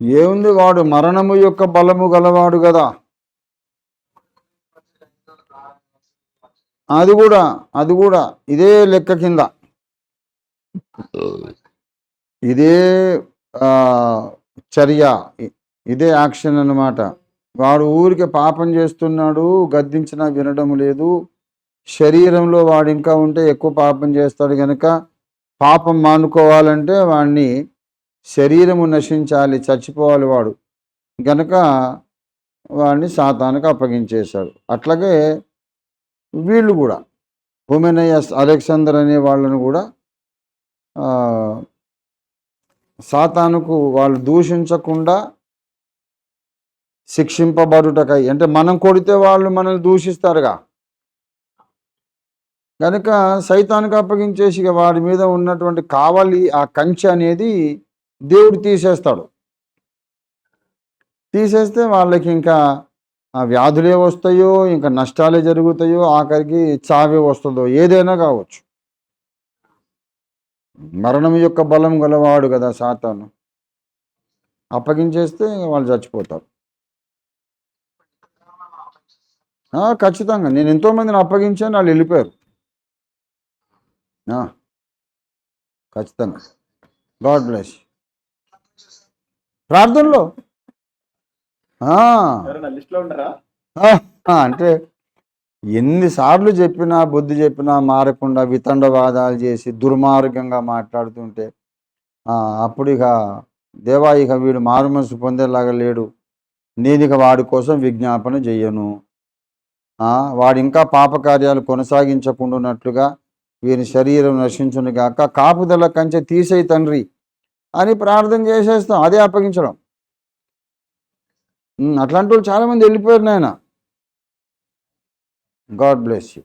ఏముంది వాడు? మరణము యొక్క బలము గలవాడు కదా అది కూడా అది కూడా ఇదే లెక్క కింద. ఇదే చర్య. ఇదే యాక్షన్ అన్నమాట. వాడు ఊరికి పాపం చేస్తున్నాడు గద్దించినా వినడం లేదు. శరీరంలో వాడు ఇంకా ఉంటే ఎక్కువ పాపం చేస్తాడు కనుక పాపం మానుకోవాలంటే వాడిని శరీరము నశించాలి చచ్చిపోవాలి వాడు. గనక వాడిని సాతానికి అప్పగించేశాడు. అట్లాగే వీళ్ళు కూడా హుమెనయస్ అలెగ్జాండర్ అనే వాళ్ళను కూడా సాతానుకు వాళ్ళు దూషించకుండా శిక్షింపబడుటకై అంటే మనం కొడితే వాళ్ళు మనల్ని దూషిస్తారుగా. కనుక సైతానికి అప్పగించేసి ఇక వాడి మీద ఉన్నటువంటి కావలి ఆ కంచె అనేది దేవుడు తీసేస్తాడు. తీసేస్తే వాళ్ళకి ఇంకా ఆ వ్యాధులే వస్తాయో ఇంకా నష్టాలే జరుగుతాయో ఆఖరికి చావే వస్తుందో ఏదైనా కావచ్చు. మరణం యొక్క బలం గలవాడు కదా సాతాను. అప్పగించేస్తే వాళ్ళు చచ్చిపోతారు. ఖచ్చితంగా. నేను ఎంతోమందిని అప్పగించాను వాళ్ళు వెళ్ళిపోయారు. ఖచ్చితంగా. గాడ్ బ్లెస్ ప్రార్థనలో? అంటే ఎన్నిసార్లు చెప్పినా బుద్ధి చెప్పినా మారకుండా వితండవాదాలు చేసి దుర్మార్గంగా మాట్లాడుతుంటే అప్పుడు ఇక దేవా ఇక వీడు మారు మనసు పొందేలాగా లేడు. నేను ఇక వాడి కోసం విజ్ఞాపన చెయ్యను. వాడు ఇంకా పాపకార్యాలు కొనసాగించకుండా ఉన్నట్లుగా వీని శరీరం నశించును గాక కాపుదల కంచె తీసేయి తండ్రి. అని ప్రార్థన చేసేస్తాం. అదే అప్పగించడం. అట్లాంటి వాళ్ళు చాలామంది వెళ్ళిపోయారు నాయన. God bless you.